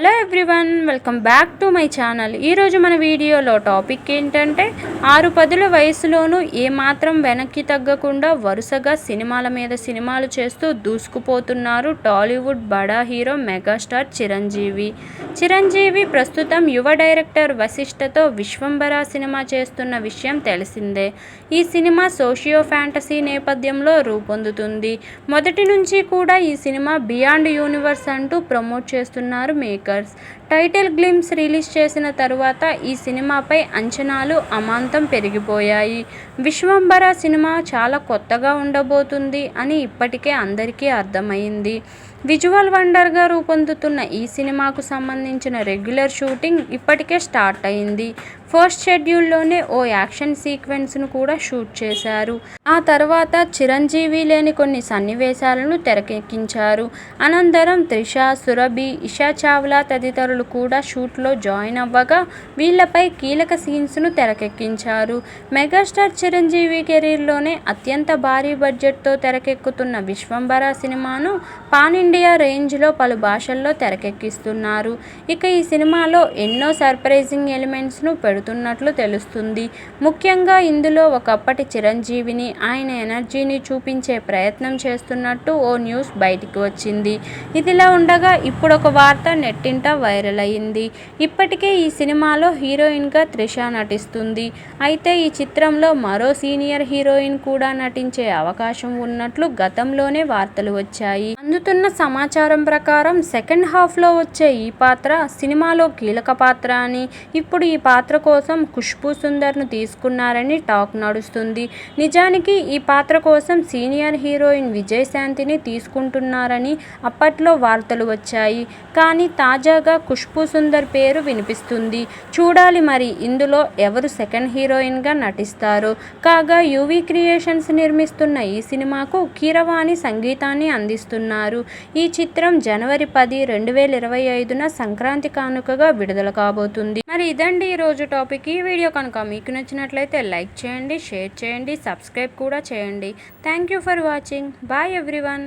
Hello everyone welcome back to my channel ఈరోజు మన వీడియోలో టాపిక్ ఏంటంటే ఆరు పదుల వయసులోనూ ఏమాత్రం వెనక్కి తగ్గకుండా వరుసగా సినిమాల మీద సినిమాలు చేస్తూ దూసుకుపోతున్నారు టాలీవుడ్ బడా హీరో మెగాస్టార్ చిరంజీవి. చిరంజీవి ప్రస్తుతం యువ డైరెక్టర్ వశిష్ఠతో విశ్వంబర సినిమా చేస్తున్న విషయం తెలిసిందే. ఈ సినిమా సోషియో ఫ్యాంటసీ నేపథ్యంలో రూపొందుతుంది. మొదటి నుంచి కూడా ఈ సినిమా బియాండ్ యూనివర్స్ అంటూ ప్రమోట్ చేస్తున్నారు మేకర్స్ టైటిల్ గ్లిమ్స్ రిలీజ్ చేసిన తరువాత ఈ సినిమాపై అంచనాలు అమాంతం పెరిగిపోయాయి. విశ్వంబర సినిమా చాలా కొత్తగా ఉండబోతుంది అని ఇప్పటికే అందరికీ అర్థమైంది. విజువల్ వండర్గా రూపొందుతున్న ఈ సినిమాకు సంబంధించిన రెగ్యులర్ షూటింగ్ ఇప్పటికే స్టార్ట్ అయింది. ఫస్ట్ షెడ్యూల్లోనే ఓ యాక్షన్ సీక్వెన్స్ను కూడా షూట్ చేశారు. ఆ తర్వాత చిరంజీవి లేని కొన్ని సన్నివేశాలను తెరకెక్కించారు. అనంతరం త్రిష సురభి ఇషా చావ్లా తదితరులు కూడా షూట్లో జాయిన్ అవ్వగా వీళ్ళపై కీలక సీన్స్ను తెరకెక్కించారు. మెగాస్టార్ చిరంజీవి కెరీర్లోనే అత్యంత భారీ బడ్జెట్తో తెరకెక్కుతున్న విశ్వంబర సినిమాను పాన్ ఇండియా రేంజ్లో పలు భాషల్లో తెరకెక్కిస్తున్నారు. ఇక ఈ సినిమాలో ఎన్నో సర్ప్రైజింగ్ ఎలిమెంట్స్ను పెడుతున్నట్లు తెలుస్తుంది. ముఖ్యంగా ఇందులో ఒకప్పటి చిరంజీవిని ఆయన ఎనర్జీని చూపించే ప్రయత్నం చేస్తున్నట్టు ఓ న్యూస్ బయటికి వచ్చింది. ఇదిలా ఉండగా ఇప్పుడు ఒక వార్త నెట్టింట వైరల్ అయింది ఇప్పటికే ఈ సినిమాలో హీరోయిన్గా త్రిష నటిస్తుంది. అయితే ఈ చిత్రంలో మరో సీనియర్ హీరోయిన్ కూడా నటించే అవకాశం ఉన్నట్లు గతంలోనే వార్తలు వచ్చాయి. అందుతున్న సమాచారం ప్రకారం సెకండ్ హాఫ్లో వచ్చే ఈ పాత్ర సినిమాలో కీలక పాత్ర అని ఇప్పుడు ఈ పాత్ర కోసం ఖుష్బూ సుందర్ను తీసుకున్నారని టాక్ నడుస్తుంది. నిజానికి ఈ పాత్ర కోసం సీనియర్ హీరోయిన్ విజయశాంతిని తీసుకుంటున్నారని అప్పట్లో వార్తలు వచ్చాయి. కానీ తాజాగా ఖుష్బూ సుందర్ పేరు వినిపిస్తుంది. చూడాలి మరి ఇందులో ఎవరు సెకండ్ హీరోయిన్గా నటిస్తారు. కాగా యువీ క్రియేషన్స్ నిర్మిస్తున్న ఈ సినిమాకు కీరవాణి సంగీతాన్ని అందిస్తున్నారు. ఈ చిత్రం జనవరి పది రెండు వేల ఇరవై ఐదున సంక్రాంతి కానుకగా విడుదల కాబోతుంది. మరి ఇదండి ఈరోజు టాపిక్. ఈ వీడియో కనుక మీకు నచ్చినట్లయితే లైక్ చేయండి షేర్ చేయండి సబ్స్క్రైబ్ కూడా చేయండి. Thank you for watching. Bye everyone.